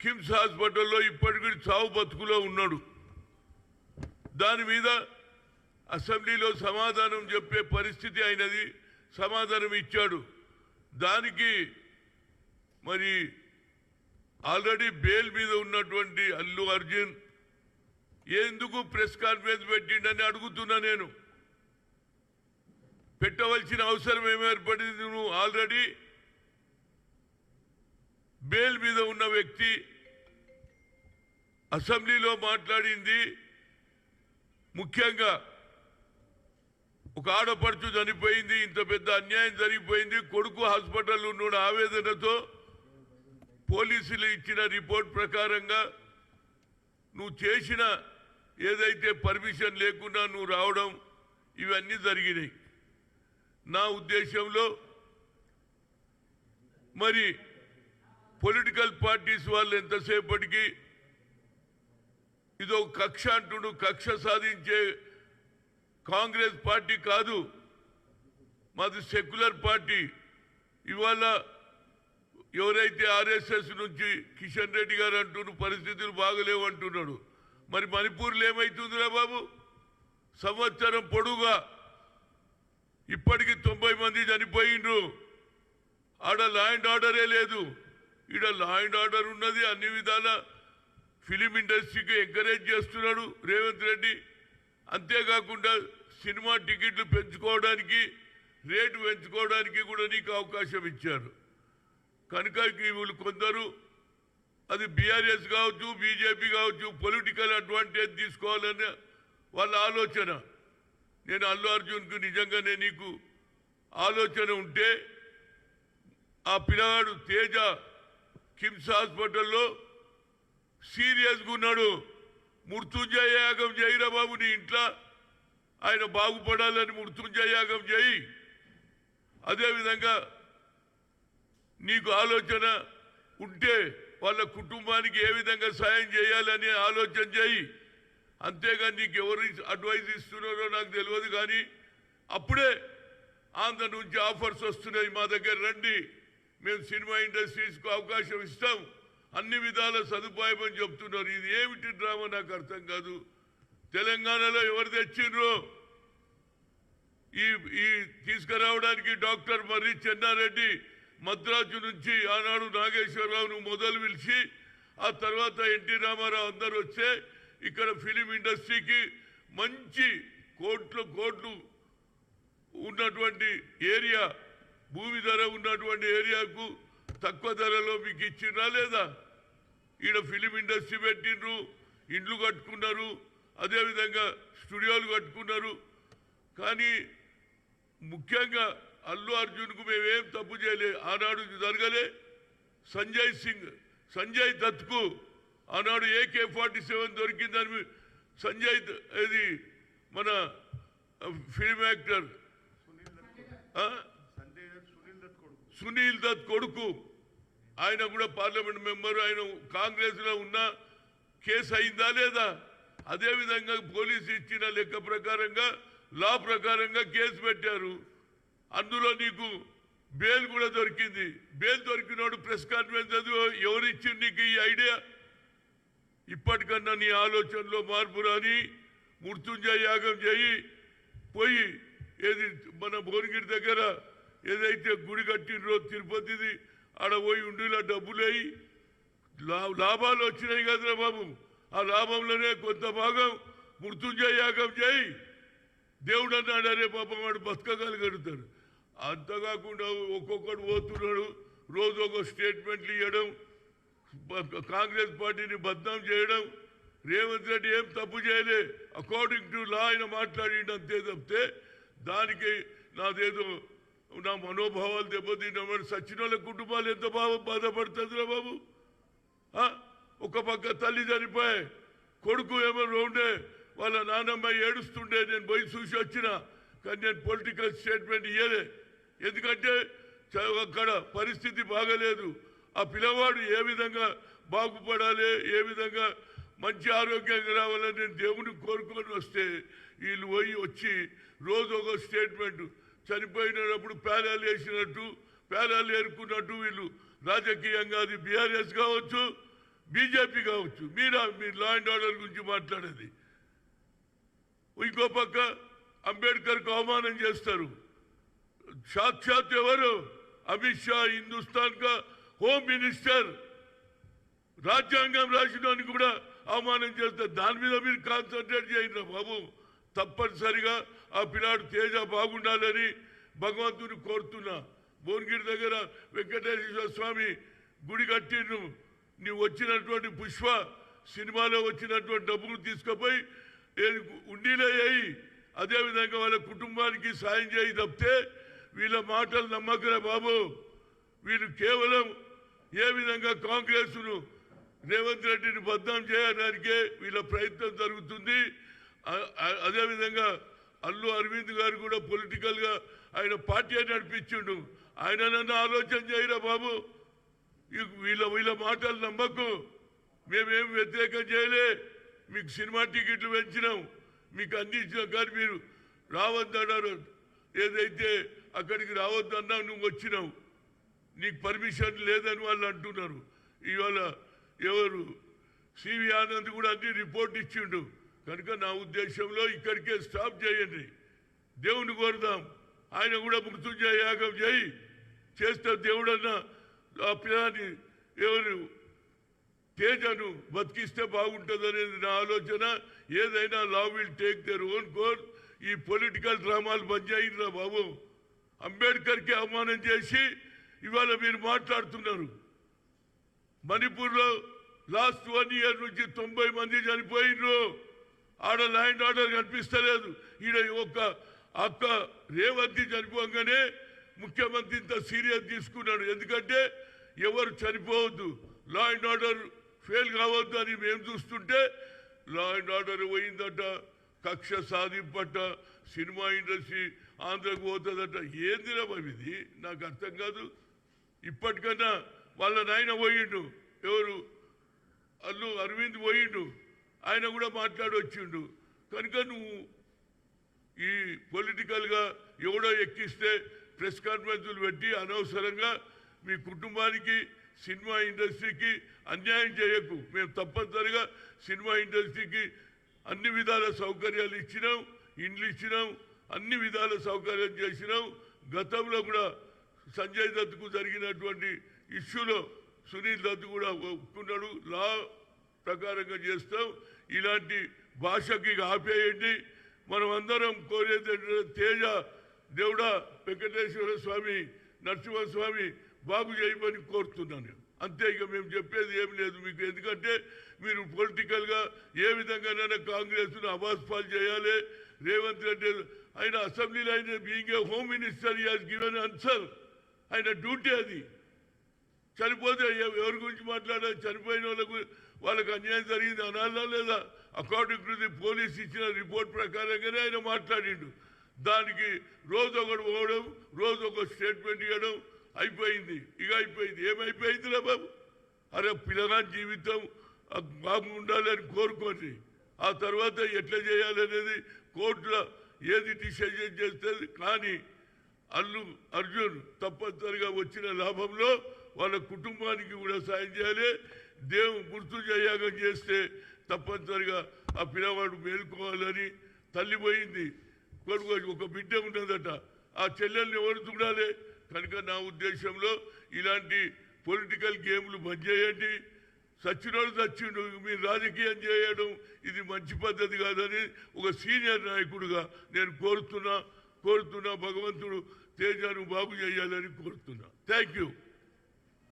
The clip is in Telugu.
కిమ్స్ హాస్పిటల్లో ఇప్పటికీ చావు బతుకులో ఉన్నాడు. దాని మీద అసెంబ్లీలో సమాధానం చెప్పే పరిస్థితి అయినది సమాధానం ఇచ్చాడు. దానికి మరి ఆల్రెడీ బెయిల్ మీద ఉన్నటువంటి అల్లు అర్జున్ ఎందుకు ప్రెస్ కాన్ఫరెన్స్ పెట్టిండని అడుగుతున్నా నేను? పెట్టవలసిన అవసరం ఏమి ఏర్పడింది నువ్వు ఆల్రెడీ బెయిల్ మీద ఉన్న వ్యక్తి అసెంబ్లీలో మాట్లాడింది. ముఖ్యంగా ఒక ఆడపడుచు చనిపోయింది ఇంత పెద్ద అన్యాయం జరిగిపోయింది కొడుకు హాస్పిటల్ ఉన్న ఆవేదనతో పోలీసులు ఇచ్చిన రిపోర్ట్ ప్రకారంగా నువ్వు చేసిన ఏదైతే పర్మిషన్ లేకుండా నువ్వు రావడం ఇవన్నీ జరిగినాయి. నా ఉద్దేశంలో మరి పొలిటికల్ పార్టీస్ వాళ్ళు ఎంతసేపటికి ఇదో కక్ష అంటుడు కక్ష సాధించే కాంగ్రెస్ పార్టీ కాదు. మాది సెక్యులర్ పార్టీ. ఇవాళ ఎవరైతే ఆర్ఎస్ఎస్ నుంచి కిషన్ రెడ్డి గారు అంటున్న పరిస్థితులు బాగలేవు అంటున్నాడు. మరి మణిపూర్లో ఏమైతుందిరా బాబు? సంవత్సరం పొడుగా ఇప్పటికి తొంభై మంది చనిపోయిండ్రు. ఆడ లా అండ్ ఆర్డరే లేదు. ఈడ లా అండ్ ఆర్డర్ ఉన్నది అన్ని విధాల. ఫిలిం ఇండస్ట్రీకి ఎంకరేజ్ చేస్తున్నాడు రేవంత్ రెడ్డి. అంతేకాకుండా సినిమా టికెట్లు పెంచుకోవడానికి రేటు పెంచుకోవడానికి కూడా నీకు అవకాశం ఇచ్చారు. కనుక వీళ్ళు కొందరు అది బీఆర్ఎస్ కావచ్చు బీజేపీ కావచ్చు పొలిటికల్ అడ్వాంటేజ్ తీసుకోవాలని వాళ్ళ ఆలోచన. నేను అల్లు అర్జున్కు నిజంగానే నీకు ఆలోచన ఉంటే ఆ పిల్లగాడు తేజ కిమ్స్ హాస్పిటల్లో సీరియస్గా ఉన్నాడు. మృత్యుంజయ యాగం చేయిరా బాబు నీ ఇంట్లో. ఆయన బాగుపడాలని మృత్యుంజయ యాగం చేయి. అదేవిధంగా నీకు ఆలోచన ఉంటే వాళ్ళ కుటుంబానికి ఏ విధంగా సాయం చేయాలని ఆలోచన చేయి. అంతేగాని నీకు ఎవరు అడ్వైజ్ ఇస్తున్నారో నాకు తెలియదు కానీ అప్పుడే ఆంధ్ర నుంచి ఆఫర్స్ వస్తున్నాయి మా దగ్గర రండి. మేము సినిమా ఇండస్ట్రీస్కు అవకాశం ఇస్తాం. అన్ని విధాల సదుపాయం అని చెప్తున్నారు. ఇది ఏమిటి డ్రామా? నాకు అర్థం కాదు. తెలంగాణలో ఎవరు తెచ్చిండ్రు? ఈ ఈ తీసుకురావడానికి డాక్టర్ మర్రి చెన్నారెడ్డి మద్రాసు నుంచి ఆనాడు నాగేశ్వరరావును మొదలు పిలిచి ఆ తర్వాత ఎన్టీ రామారావు అందరూ వస్తే ఇక్కడ ఫిలిం ఇండస్ట్రీకి మంచి కోట్లు కోట్లు ఉన్నటువంటి ఏరియా భూమి ధర ఉన్నటువంటి ఏరియాకు తక్కువ ధరలో మీకు ఇచ్చినా లేదా? ఈడ ఫిలిం ఇండస్ట్రీ పెట్టిండ్రు ఇండ్లు కట్టుకున్నారు అదేవిధంగా స్టూడియోలు కట్టుకున్నారు. కానీ ముఖ్యంగా అల్లు అర్జున్కు మేమేం తప్పు చేయలే. ఆనాడు ఇది జరగలే. సంజయ్ సింగ్ సంజయ్ దత్కు ఆనాడు ఏకే ఫార్టీ సెవెన్ దొరికిందని సంజయ్ ఇది మన ఫిల్మ్ యాక్టర్ సునీల్ దత్ కొడుకు. ఆయన కూడా పార్లమెంట్ మెంబర్ ఆయన కాంగ్రెస్లో ఉన్న కేసు అయిందా లేదా? అదేవిధంగా పోలీసు ఇచ్చిన లెక్క ప్రకారంగా లా ప్రకారంగా కేసు పెట్టారు. అందులో నీకు బెయిల్ కూడా దొరికింది. బెయిల్ దొరికినోడు ప్రెస్ కాన్ఫరెన్స్ చదివి ఎవరు నీకు ఈ ఐడియా? ఇప్పటికన్నా నీ ఆలోచనలో మార్పు రాని మృత్యుంజయ యాగం చేయి. పోయి ఏది మన భువనగిరి దగ్గర ఏదైతే గుడి కట్టినరో తిరుపతిది ఆడ పోయి ఉండిలా డబ్బులేయి లా- లాభాలు వచ్చినాయి కదరా బాబు. ఆ లాభంలోనే కొంత భాగం మృత్యుంజయ యాగం చేయి. దేవుడు అన్నాడు అరే పాపం వాడు బతకగలుగుతాడు అంతకాకుండా ఒక్కొక్కడు పోతున్నాడు రోజు ఒక స్టేట్మెంట్లు ఇవ్వడం కాంగ్రెస్ పార్టీని బద్నాం చేయడం. రేవంత్ రెడ్డి ఏం తప్పు చేయలే. అకార్డింగ్ టు లా ఆయన మాట్లాడిండు అంతే తప్పితే దానికి నాదేదో నా మనోభావాలు దెబ్బతిన్నామని సచిన వాళ్ళ కుటుంబాలు ఎంత బాగా బాధపడుతుందిరా బాబు? ఒక పక్క తల్లి చనిపోయి కొడుకు ఏమైనా ఉండే వాళ్ళ నాన్నమ్మ ఏడుస్తుండే నేను పోయి చూసి వచ్చిన. కానీ నేను పొలిటికల్ స్టేట్మెంట్ ఇయ్యలే. ఎందుకంటే అక్కడ పరిస్థితి బాగలేదు. ఆ పిల్లవాడు ఏ విధంగా బాగుపడాలి ఏ విధంగా మంచి ఆరోగ్యంగా రావాలని నేను దేవుని కోరుకొని వస్తే వీళ్ళు పోయి వచ్చి రోజు ఒక స్టేట్మెంట్ చనిపోయినప్పుడు పేలాలు వేసినట్టు పేలాలు ఏరుకున్నట్టు వీళ్ళు రాజకీయంగా అది బీఆర్ఎస్ కావచ్చు బీజేపీ కావచ్చు. మీరా మీరు లా అండ్ ఆర్డర్ గురించి మాట్లాడేది. ఇంకో పక్క అంబేద్కర్కు అవమానం చేస్తారు. సాక్షాత్ ఎవరు? అమిత్ షా హిందుస్థాన్ కా హోమ్ మినిస్టర్. రాజ్యాంగం రాసినానికి కూడా అవమానం చేస్తారు. దాని మీద మీరు కాన్సన్ట్రేట్ చేయండి బాబు. తప్పనిసరిగా ఆ పిల్లాడు తేజ బాగుండాలని భగవంతుని కోరుతున్నా. భువనగిరి దగ్గర వెంకటేశ్వర స్వామి గుడి కట్టిండు. నీవు వచ్చినటువంటి పుష్ప సినిమాలో వచ్చినటువంటి డబ్బులు తీసుకుపోయి ఏది అయ్యి అదేవిధంగా వాళ్ళ కుటుంబానికి సాయం చేయి తప్పితే వీళ్ళ మాటలు నమ్మకరా బాబు. వీళ్ళు కేవలం ఏ విధంగా కాంగ్రెస్ను రేవంత్ రెడ్డిని బద్నాం చేయడానికే వీళ్ళ ప్రయత్నం జరుగుతుంది. అదేవిధంగా అల్లు అరవింద్ గారు కూడా పొలిటికల్గా ఆయన పార్టీ నడిపించిండు. ఆయన నన్ను ఆలోచన చేయరా బాబు? వీళ్ళ వీళ్ళ మాటలు నమ్మకు. మేమేం వ్యతిరేకం చేయలే. మీకు సినిమా టికెట్లు పెంచినాం. మీకు అందించిన. కానీ మీరు రావద్దన్నారు. ఏదైతే అక్కడికి రావద్దన్నా నువ్వు వచ్చినావు. నీకు పర్మిషన్ లేదని వాళ్ళు అంటున్నారు. ఇవాళ ఎవరు? సివి ఆనంద్ కూడా అన్ని రిపోర్ట్ ఇచ్చిండు. కనుక నా ఉద్దేశంలో ఇక్కడికే స్టాప్ చేయండి. దేవుని కోరుదాం. ఆయన కూడా మృత్యుంజయ యాగం చేయి. చేస్తే దేవుడన్న ఆ పిల్లాన్ని ఎవరు తేజను బతికిస్తే బాగుంటుంది అనేది నా ఆలోచన. ఏదైనా law will take their own course ఈ పొలిటికల్ డ్రామాలు బంద్ బాబు. అంబేద్కర్కి అవమానం చేసి ఇవాళ మీరు మాట్లాడుతున్నారు. మణిపూర్లో లాస్ట్ వన్ ఇయర్ నుంచి తొంభై మంది చనిపోయినరు ఆడ ల్యాండ్ ఆర్డర్ కనిపిస్తలేదు ఈడ ఒక్క అక్క రేవంతి చనిపోగానే ముఖ్యమంత్రి ఇంత సీరియస్ తీసుకున్నాడు. ఎందుకంటే ఎవరు చనిపోవద్దు. లా అండ్ ఆర్డర్ ఫెయిల్ కావద్దు అని మేము చూస్తుంటే లా అండ్ ఆర్డర్ పోయిందట కక్ష సాధింపట సినిమా ఇండస్ట్రీ ఆంధ్రకు పోతుందట. ఏంది బాబు ఇది? నాకు అర్థం కాదు. ఇప్పటికన్నా వాళ్ళ నాయన పోయిండు. ఎవరు? అల్లు అరవింద్ పోయిండు. ఆయన కూడా మాట్లాడొచ్చిండు. కనుక నువ్వు ఈ పొలిటికల్గా ఎవడో ఎక్కిస్తే ప్రెస్ కాన్ఫరెన్సులు పెట్టి అనవసరంగా మీ కుటుంబానికి సినిమా ఇండస్ట్రీకి అన్యాయం చేయకు. మేము తప్పనిసరిగా సినిమా ఇండస్ట్రీకి అన్ని విధాల సౌకర్యాలు ఇచ్చినాం ఇండ్లు ఇచ్చినాం అన్ని విధాల సౌకర్యం చేసినాం. గతంలో కూడా సంజయ్ దత్తుకు జరిగినటువంటి ఇష్యూలో సునీల్ దత్ కూడా ఒప్పుకున్నాడు. లా ప్రకారంగా చేస్తాం. ఇలాంటి భాషకి ఇక ఆపేయండి. మనం అందరం కోరేది తేజ దేవుడ వెంకటేశ్వర స్వామి నరసింహస్వామి బాగు చేయమని కోరుతున్నాను. అంతే ఇక మేము చెప్పేది ఏం లేదు మీకు. ఎందుకంటే మీరు పొలిటికల్గా ఏ విధంగానైనా కాంగ్రెస్ను అవాస్ పాలు చేయాలి. రేవంత్ రెడ్డి ఆయన అసెంబ్లీలో ఆయన being a home minister as given answer ఆయన డ్యూటీ అది. చనిపోతే ఎవరి గురించి మాట్లాడాలి? చనిపోయిన వాళ్ళకు వాళ్ళకి అన్యాయం జరిగింది అనాలా లేదా? అకార్డింగ్ టు ది పోలీస్ ఇచ్చిన రిపోర్ట్ ప్రకారంగానే ఆయన మాట్లాడిండు. దానికి రోజు ఒకటి పోవడం రోజు ఒక స్టేట్మెంట్ ఇవ్వడం అయిపోయింది. ఇక అయిపోయింది. ఏమైపోయిందిరా బాబు? అరే పిల్లగాని జీవితం? బాబు ఉండాలని కోరుకొని. కోరుకోండి ఆ తర్వాత ఎట్లా చేయాలనేది కోర్టులో ఏది డిసిజన్ చేస్తుంది కానీ అల్లు అర్జున్ తప్పనిసరిగా వచ్చిన లాభంలో వాళ్ళ కుటుంబానికి కూడా సాయం చేయాలి. దేవుని గుర్తు చేయగా చేస్తే తప్పనిసరిగా ఆ పిల్లవాడు మేలుకోవాలని తల్లి పోయింది. కొడుకు ఒక బిడ్డ ఉన్నదట. ఆ చెల్లెల్ని ఎవరు చూడాలి? కనుక నా ఉద్దేశంలో ఇలాంటి పొలిటికల్ గేమ్లు బంద్ చేయండి. సచ్చినోడు సచ్చిండు మీరు రాజకీయం చేయడం ఇది మంచి పద్ధతి కాదని ఒక సీనియర్ నాయకుడుగా నేను కోరుతున్నా. కోరుతున్నా భగవంతుడు తేజాను బాగు చేయాలని కోరుతున్నా. Thank you.